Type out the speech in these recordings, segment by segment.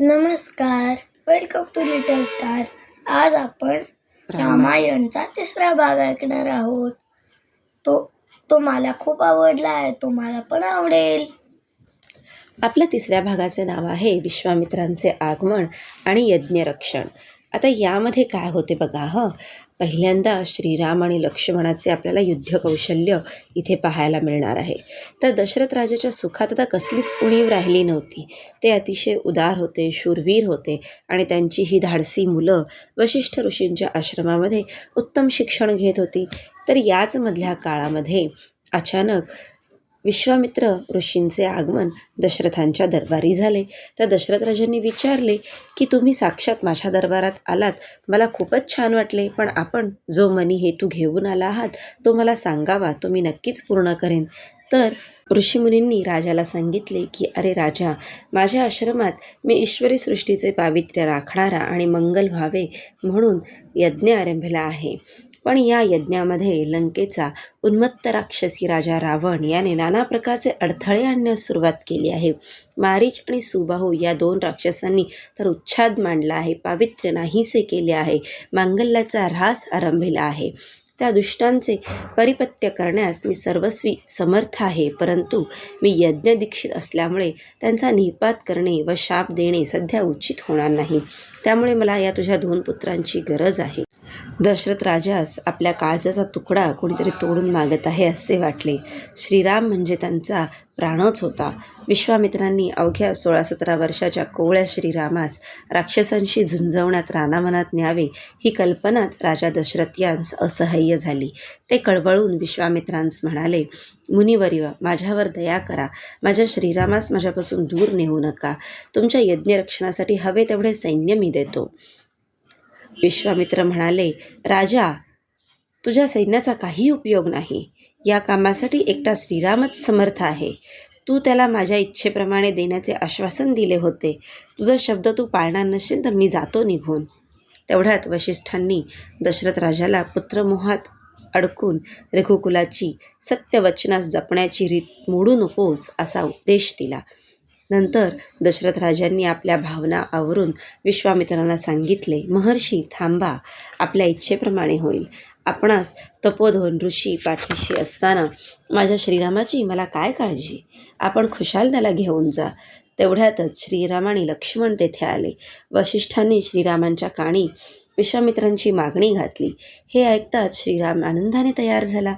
नमस्कार. Welcome to little star आज आपण रामायणचा तिसरा भाग ऐकणार आहोत. तो तो मला खूप आवडला आहे तो मला पण आवडेल. आपल्या तिसऱ्या भागाचे नाव आहे विश्वामित्रांचे आगमन आणि यज्ञरक्षण. आता यामध्ये काय होते बघा हं. पहिल्यांदा श्रीराम आणि लक्ष्मणाचे आपल्याला युद्ध कौशल्य इथे पाहायला मिळणार आहे. तर दशरथ राजाच्या सुखात आता कसलीच उणीव राहिली नव्हती. ते अतिशय उदार होते शूरवीर होते आणि त्यांची ही धाडसी मुलं वशिष्ठ ऋषींच्या आश्रमामध्ये उत्तम शिक्षण घेत होती. तर याचमधल्या काळामध्ये अचानक विश्वामित्र ऋषींचे आगमन दशरथांच्या दरबारी झाले. तर दशरथ राजांनी विचारले की तुम्ही साक्षात माझ्या दरबारात आलात? मला खूपच छान वाटले. पण आपण जो मनी हेतू घेऊन आला आहात तो मला सांगावा. तो मी नक्कीच पूर्ण करेन. तर ऋषीमुनींनी राजाला सांगितले की अरे राजा माझ्या आश्रमात मी ईश्वरी सृष्टीचे पावित्र्य राखणारा आणि मंगल व्हावे म्हणून यज्ञ आरंभला आहे. पण या यज्ञामध्ये लंकेचा उन्मत्त राक्षसी राजा रावण याने नाना प्रकारचे अडथळे आणण्यास सुरुवात केली आहे. मारीच आणि सुबाहू या दोन राक्षसांनी तर उच्छाद मांडला आहे पावित्र्य नाहीसे केले आहे मांगल्याचा ऱ्हास आरंभिला आहे. त्या दुष्टांचे परिपत्य करण्यास मी सर्वस्वी समर्थ आहे परंतु मी यज्ञदीक्षित असल्यामुळे त्यांचा निपात करणे व शाप देणे सध्या उचित होणार नाही. त्यामुळे मला या तुझ्या दोन पुत्रांची गरज आहे. दशरथ राजास आपल्या काळजाचा तुकडा कोणीतरी तोडून मागत आहे असे वाटले. श्रीराम म्हणजे त्यांचा प्राणच होता. विश्वामित्रांनी अवघ्या सोळा सतरा वर्षाच्या कोवळ्या श्रीरामास राक्षसांशी झुंजवण्यात रानामनात न्यावे ही कल्पनाच राजा दशरथ यांस असहाय्य झाली. ते कळवळून विश्वामित्रांस म्हणाले मुनिवर्य माझ्यावर दया करा. माझ्या श्रीरामास माझ्यापासून दूर नेऊ नका. तुमच्या यज्ञरक्षणासाठी हवे तेवढे सैन्य मी देतो. विश्वामित्र म्हणाले राजा तुझ्या सैन्याचा काही उपयोग नाही. या कामासाठी एकटा श्रीरामच समर्थ आहे. तू त्याला माझ्या इच्छेप्रमाणे देण्याचे आश्वासन दिले होते. तुझा शब्द तू पाळणार नसेल तर मी जातो निघून. तेवढ्यात वशिष्ठांनी दशरथ राजाला पुत्रमोहात अडकून रघुकुलाची सत्यवचनास जपण्याची रीत मोडू नकोस असा उपदेश दिला. नंतर दशरथ राजांनी आपल्या भावना आवरून विश्वामित्रांना सांगितले महर्षी थांबा. आपल्या इच्छेप्रमाणे होईल. आपणास तपोधन ऋषी पाठीशी असताना माझ्या श्रीरामाची मला काय काळजी? आपण खुशाल त्याला घेऊन जा. तेवढ्यातच श्रीराम आणि लक्ष्मण तेथे आले. वशिष्ठांनी श्रीरामांच्या काणी विश्वामित्रांची मागणी घातली. हे ऐकताच श्रीराम आनंदाने तयार झाला.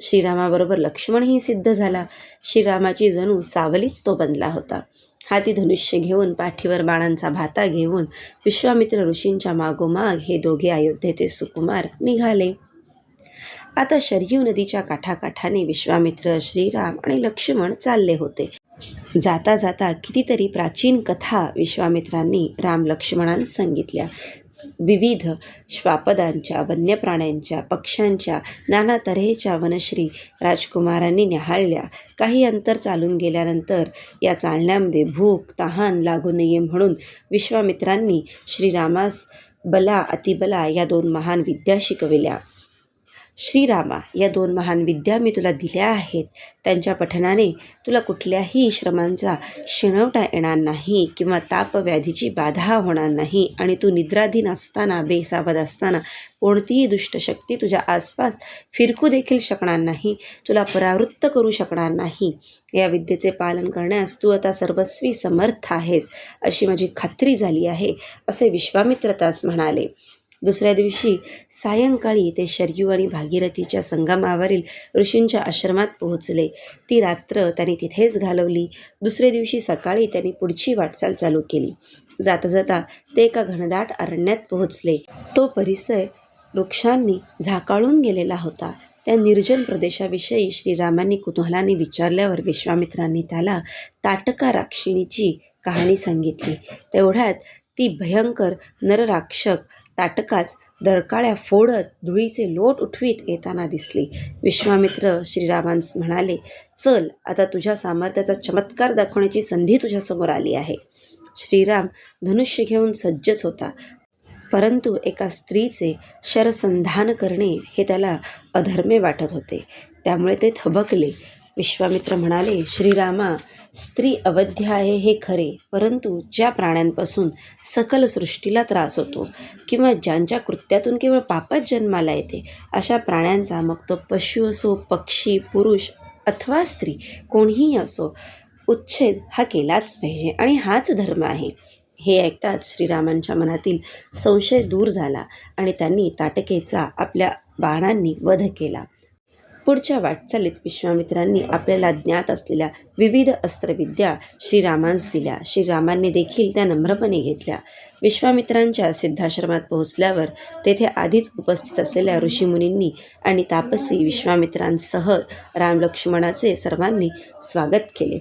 श्रीरामाबरोबर लक्ष्मणही सिद्ध झाला. श्रीरामाची जणू सावलीच तो बनला होता. हाती धनुष्य घेऊन पाठीवर बाणांचा भाता घेऊन विश्वामित्र ऋषींच्या मागोमाग हे दोघे अयोध्येचे सुकुमार निघाले. आता शरयू नदीच्या काठाकाठाने विश्वामित्र श्रीराम आणि लक्ष्मण चालले होते. जाता जाता कितीतरी प्राचीन कथा विश्वामित्रांनी राम लक्ष्मणांस सांगितल्या. विविध श्वापदांच्या वन्यप्राण्यांच्या पक्ष्यांच्या नाना तऱ्हेच्या वनश्री राजकुमारांनी न्याहाळल्या काही अंतर चालून गेल्यानंतर या चालण्यामध्ये भूक तहान लागू नये म्हणून विश्वामित्रांनी श्रीरामास बला अतिबला या दोन महान विद्या शिकविल्या. श्रीरामा या दोन महान विद्या मी तुला दिल्या आहेत. त्यांच्या पठनाने तुला कुठल्याही श्रमांचा शिणवटा येणार नाही किंवा तापव्याधीची बाधा होणार नाही आणि तू निद्राधीन असताना बेसावध असताना कोणतीही दुष्टशक्ती तुझ्या आसपास फिरकू देखील शकणार नाही तुला परावृत्त करू शकणार नाही. या विद्येचे पालन करण्यास तू आता सर्वस्वी समर्थ आहेस अशी माझी खात्री झाली आहे असे विश्वामित्र तास म्हणाले. दुसऱ्या दिवशी सायंकाळी ते शरयू आणि भागीरथीच्या संगमावरील ऋषींच्या आश्रमात पोहोचले. ती रात्र त्यांनी तिथेच घालवली. दुसऱ्या दिवशी सकाळी त्यांनी पुढची वाटचाल चालू केली. जाता जाता ते एका घनदाट अरण्यात पोहोचले. तो परिसर वृक्षांनी झाकाळून गेलेला होता. त्या निर्जन प्रदेशाविषयी श्रीरामांनी कुतूहलाने विचारल्यावर विश्वामित्रांनी त्याला ताटका राक्षिणीची कहाणी सांगितली. तेवढ्यात ती भयंकर नरराक्षक ताटकाच दरकाळ्या फोडत धुळीचे लोट उठवीत येताना दिसली. विश्वामित्र श्रीरामांस म्हणाले चल आता तुझ्या सामर्थ्याचा चमत्कार दाखवण्याची संधी तुझ्यासमोर आली आहे. श्रीराम धनुष्य घेऊन सज्जच होता. परंतु एका स्त्रीचे शरसंधान करणे हे त्याला अधर्मे वाटत होते. त्यामुळे ते थबकले. विश्वामित्र म्हणाले श्रीरामा स्त्री अवध्य आहे हे खरे परंतु ज्या प्राण्यांपासून सकल सृष्टीला त्रास होतो किंवा ज्यांच्या कृत्यातून केवळ पापच जन्माला येते अशा प्राण्यांचा मग तो पशु असो पक्षी पुरुष अथवा स्त्री कोणीही असो उच्छेद हा केलाच पाहिजे आणि हाच धर्म आहे. हे ऐकताच श्रीरामांच्या मनातील संशय दूर झाला आणि त्यांनी ताटकेचा आपल्या बाणांनी वध केला. पुढच्या वाटचालीत विश्वामित्रांनी आपल्याला ज्ञात असलेल्या विविध अस्त्रविद्या श्रीरामांस दिल्या. श्रीरामांनी देखील त्या नम्रपणे घेतल्या. विश्वामित्रांच्या सिद्धाश्रमात पोहोचल्यावर तेथे आधीच उपस्थित असलेल्या ऋषीमुनींनी आणि तापसी विश्वामित्रांसह रामलक्ष्मणाचे सर्वांनी स्वागत केले.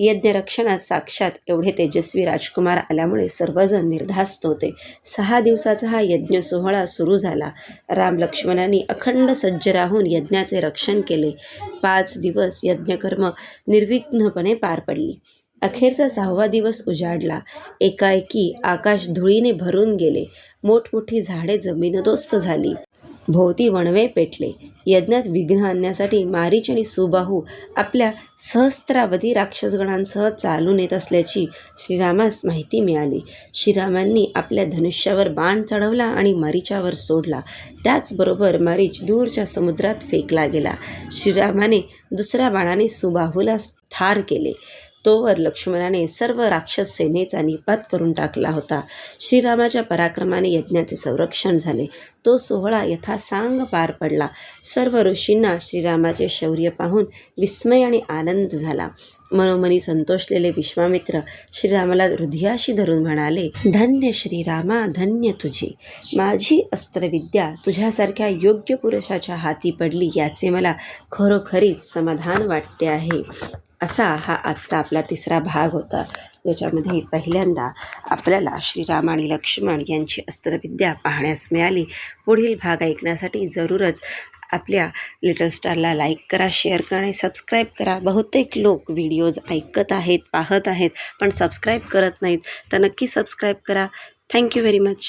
यज्ञरक्षणात साक्षात एवढे तेजस्वी राजकुमार आल्यामुळे सर्वजण निर्धास्त होते. सहा दिवसाचा हा यज्ञ सोहळा सुरू झाला. राम लक्ष्मणांनी अखंड सज्ज राहून यज्ञाचे रक्षण केले. पाच दिवस यज्ञकर्म निर्विघ्नपणे पार पडली. अखेरचा सहावा दिवस उजाडला. एकाएकी आकाश धुळीने भरून गेले. मोठमोठी झाडे जमीनदोस्त झाली. भोवती वणवे पेटले. यज्ञात विघ्न आणण्यासाठी मारीच आणि सुबाहू आपल्या सहस्त्रावधी राक्षसगणांसह चालून येत असल्याची श्रीरामास माहिती मिळाली. श्रीरामांनी आपल्या धनुष्यावर बाण चढवला आणि मारीच्यावर सोडला. त्याचबरोबर मारीच दूरच्या समुद्रात फेकला गेला. श्रीरामाने दुसऱ्या बाणाने सुबाहूला ठार केले. तोवर लक्ष्मणाने सर्व राक्षस सेनेचा निपात करून टाकला होता. श्रीरामाच्या पराक्रमाने यज्ञाचे संरक्षण झाले. तो सोहळा यथासांग पार पडला. सर्व ऋषींना श्रीरामाचे शौर्य पाहून विस्मय आणि आनंद झाला. मनोमनी संतोषलेले विश्वामित्र श्रीरामाला हृदयाशी धरून म्हणाले धन्य श्रीरामा धन्य तुझी. माझी अस्त्रविद्या तुझ्यासारख्या योग्य पुरुषाच्या हाती पडली याचे मला खरोखरीच समाधान वाटते आहे. असा हा आजचा आपला तिसरा भाग होता ज्याच्यामध्ये पहिल्यांदा आपल्याला श्रीराम आणि लक्ष्मण यांची अस्त्रविद्या पाहण्यास मिळाली. पुढील भाग ऐकण्यासाठी जरूरच आपल्या लिटल स्टारला लाईक करा शेअर करा आणि सबस्क्राईब करा. बहुतेक लोक व्हिडिओज ऐकत आहेत पाहत आहेत पण सबस्क्राईब करत नाहीत. तर नक्की सबस्क्राईब करा. Thank you very much